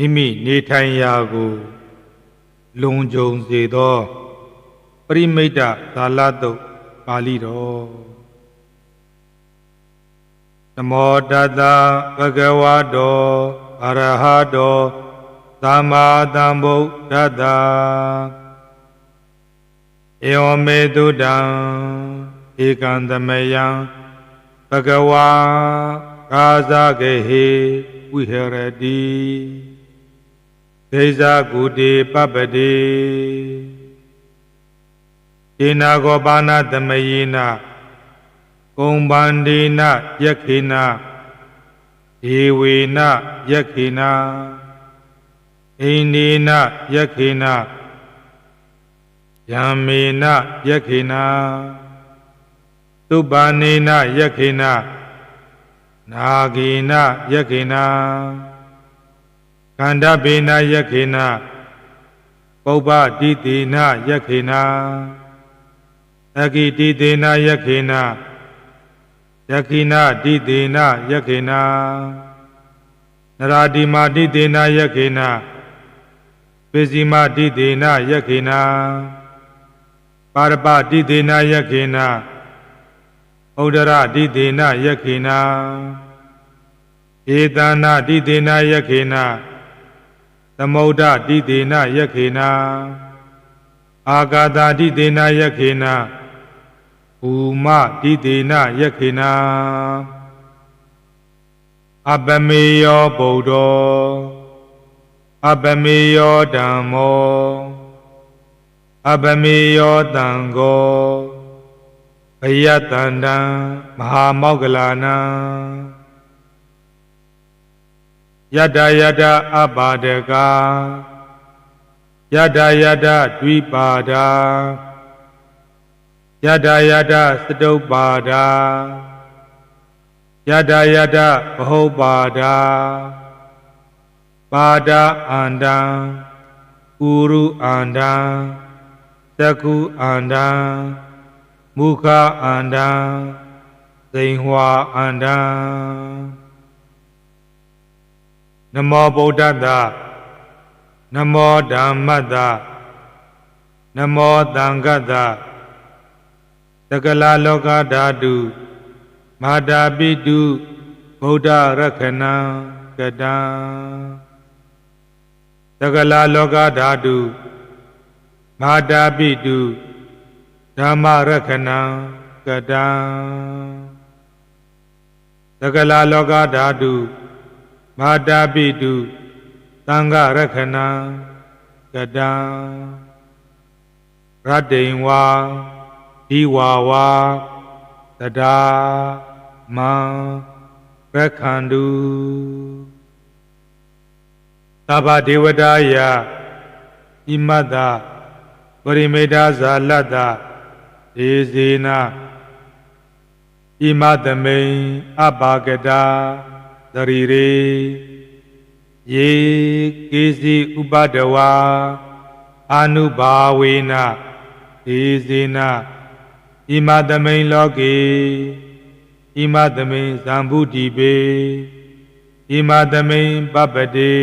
မိမိနေထိုင်ရာကိုလုံခြုံစေသောပရိမိတ်တသာလတုတ်ပါဠိတော်နမောတတဗဂဝတောအရဟတောသမ္မာသမ္ဗုဒ္ဓတ္တဧဝမေတုတံဧကံသမယံဘဂဝါကာဇဂေဟေဝိဟရတိ ဒေဇာကုတိပပတိဒေနာကောပါဏသမယေနကုံပန္ဒေနယခေနဒေဝေနယခေနအိန္ဒေနယခေနယံမေနယခေနသုပါနေနယခေနနာဂေနယခေန ကန္တပေနယခေနပုပ္ပတိတေနယခေနအကိတိတေနယခေနယခိနတိတေနယခေနနရာတိမာတိတေနယခေနပိစီမာတိတေနယခေနပါရပတိတေနယခေနဩဒရတိတေနယခေနဧတနာတိတေနယခေန သမုဒ္ဒတိတေနယခေနအာဂါတာတိတေနယခေနဘူမတိတေနယခေနအပမေယောဗုဒ္ဓောအပမေယောဓမ္မောအပမေယောတံဃောဘယတန္တံမဟာမောဂလနံ ယတယတအပါဒကာယတယတဒွိပါဒာယတယတစတုပ္ပါဒာယတယတဘဟုပ္ပါဒာပါဒအန္တံကုရုအန္တံသကုအန္တံမုခအန္တံသိင်္ဟဝအန္တံ နမောဗုဒ္ဓတ္တနမောဓမ္မတ္တနမောသံဃတ္တတကလာလောကဓာတုမာတာပိတုဗုဒ္ဓရခဏံကတံတကလာလောကဓာတုမာတာပိတုဓမ္မရခဏံကတံတကလာလောကဓာတု မာတာပိတုသံဃရခဏံကတံရတ္တိံဝါဒီဝါဝါတဒါမံရခန္တုသဗ္ဗဒေဝတာယဣမတ္တပရိမေတ္တဇာလတ္တဒေဇေနဣမသမိန်အဘာကတာ သရီရေယေကေစီဥပဒဝါအာနုဘာဝေနဒေဇေနဣမသမိန်လောကေဣမသမိန်ဇံဗုတိပေဣမသမိန်ပပတေ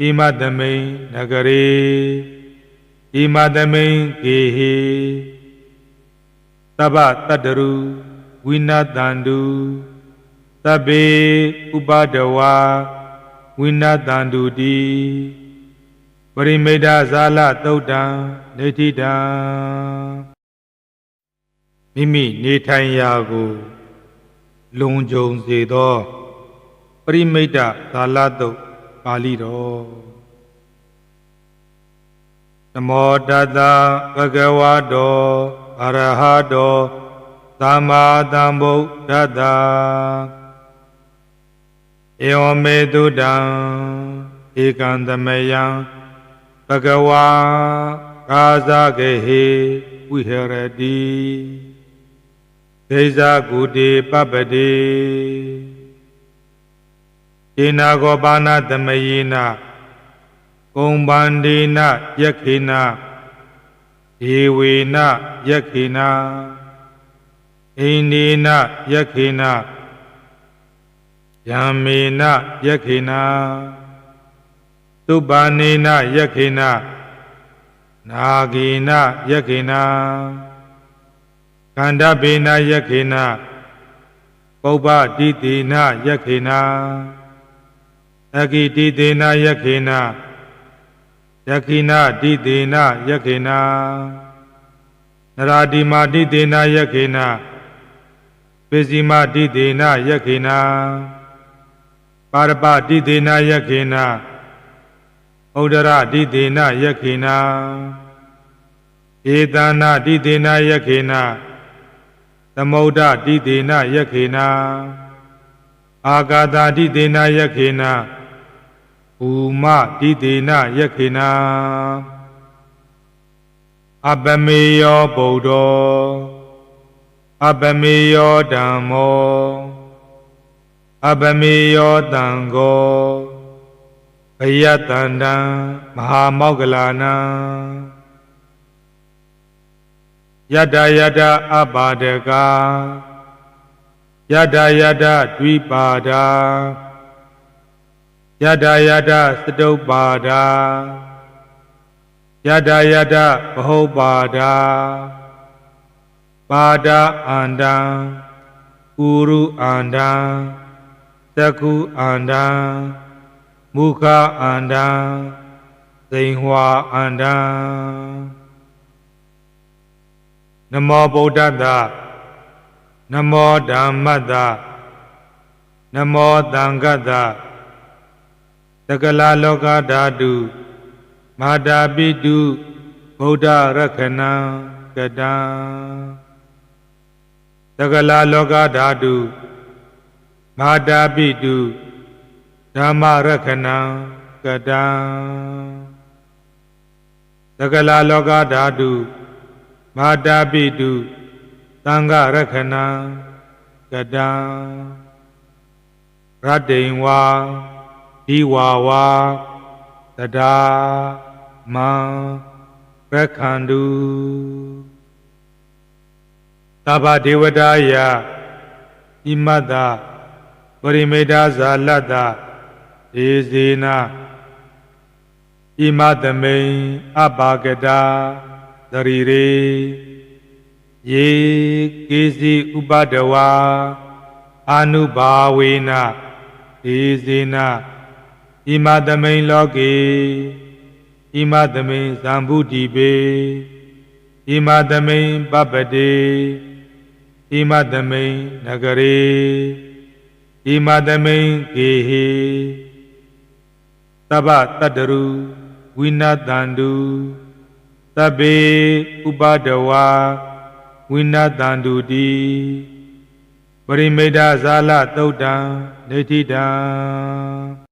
ဣမသမိန်နဂရေဣမသမိန်ကေဟေသဗ္ဗတတ္တရုဝိနတန္တု သဗ္ဗေဥပဒဝါဝိနတန္တုတိပရိမိဒဇာလသုတ်တံနေတိတံမိမိနေထိုင်ရာကိုလုံခြုံစေသောပရိမိတ်ဇာလသုတ်ပါဠိတော်နမောတတဗဂဝတောအရဟတောသမ္မာသမ္ဗုဒ္ဓတ္တ ဧဝမေတုတံဧကံသမယံဘဂဝါကာဇဂေဟေဝိဟရတိဒေဇာကုတိပပတိဒေနာကောပါဏသမယေနကုံပန္ဒေနယခေနဒေဝေနယခေနအိန္ဒေနယခေန ယံမေနယခေနသုပါနေနယက္ခေနနာဂေနယက္ခေနခန္ဓဗေနယက္ခေနပုပ္ပတိတေနယက္ခေနအကိတိတေနယက္ခေနယက္ခိနတိတေနယက္ခေနနရာတိမာတိတေနယက္ခေနပိစီမာတိတေနယက္ခေန ပါရပတိတေနယက္ခေနဩဒရတိတေနယက္ခေနဧတနာတိတေနယက္ခေနသမုဒ္ဒတိတေနယက္ခေနအာဂါတာတိတေနယက္ခေနဘူမတိတေနယက္ခေနအပမေယောဗုဒ္ဓောအပမေယောဓမ္မော အပမေယောတံဃောဘယတန္တံမဟာမောဂလနံယတယတအပါဒကာယတယတဒွိပါဒာယတယတစတုပ္ပါဒာယတယတဘဟုပါဒာပါဒအန္တံကုရုအန္တံ သကုအန္တံမုခအန္တံသိင်္ဟွာအန္တံနမောဗုဒ္ဓတ္တနမောဓမ္မတ္တနမောသံဃတ္တတကလာလောကဓာတုမာတာပိတုဗုဒ္ဓရခဏံကတံတကလာလောကဓာတု မာတာပိတုဓမ္မရခဏံကတံတကလာလောကဓာတုမာတာပိတုသံဃရခဏံကတံရတ္တိံဝါဒီဝါဝါတဒါမံရခန္တုသဗ္ဗဒေဝတာယဣမတ္တ ပရိမေတ္တာဇာလတ္တဧဇေနဣမသမိန်အပါကတာသရီရေယေကေစီဥပဒဝါအာနုဘာဝေနဧဇေနဣမသမိန်လောကေဣမသမိန်ဇံဗုတိပေဣမသမိန်ပပတေဣမသမိန်နဂရေ ဣမသမိန်ကေဟေသဗ္ဗတတ္တရုဝိနတန္တုသဗ္ဗေဥပဒဝါဝိနတန္တုတိပရိမိဒဇာလသုတ်တံနေတိတံ